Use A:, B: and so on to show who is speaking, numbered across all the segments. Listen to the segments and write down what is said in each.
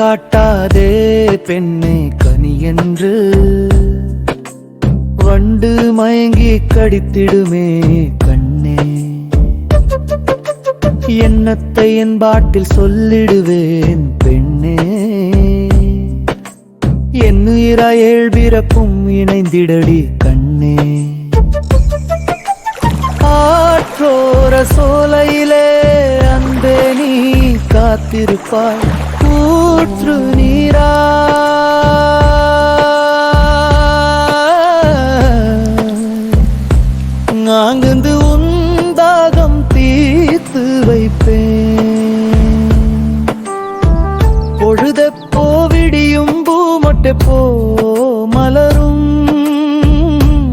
A: காட்டாதே பெண்ணே கனி என்று. வண்டு மயங்கி கடித்திடுமே கண்ணே. எண்ணத்தை என் பாட்டில் சொல்லிடுவேன் பெண்ணே. என்னுயிரா ஏழ்பிறப்பும் இணைந்திடடி கண்ணே. காத்திருப்பாய். ஊற்று நீரா. நாங்கந்து உந்தாகம் தீர்த்து வைப்பேன். பொழுத போவிடியும் பூமொட்டை போ மலரும்.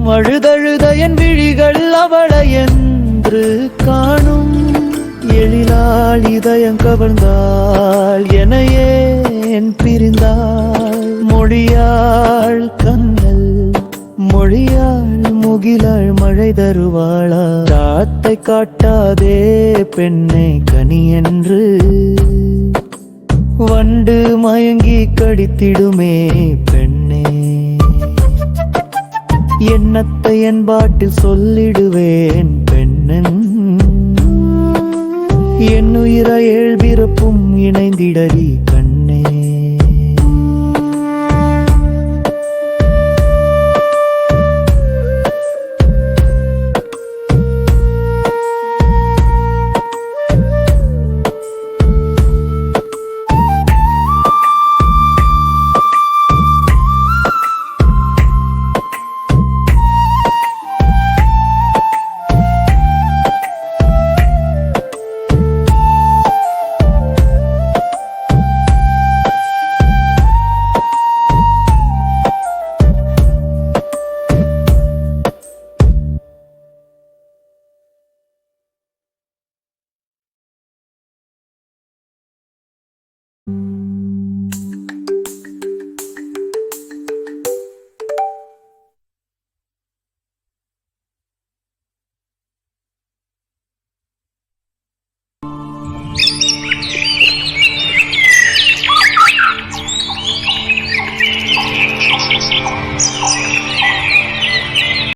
A: அழுதழுத என் விழிகள் அவளை என்று காணும். எழிலாள் இதயம் கவர்ந்தாள் எனையே என் பிரிந்தாள் மொழியாள் கண்ணல் மொழியாள் முகிலாள் மழை தருவாளா? தாத்தை காட்டாதே பெண்ணை கனி என்று. வண்டு மயங்கி கடித்திடுமே பெண்ணே. எண்ணத்தை என் பாட்டில் சொல்லிடுவேன் பெண்ணன் என்னுயிர ஏழ்பிறப்பும் கண்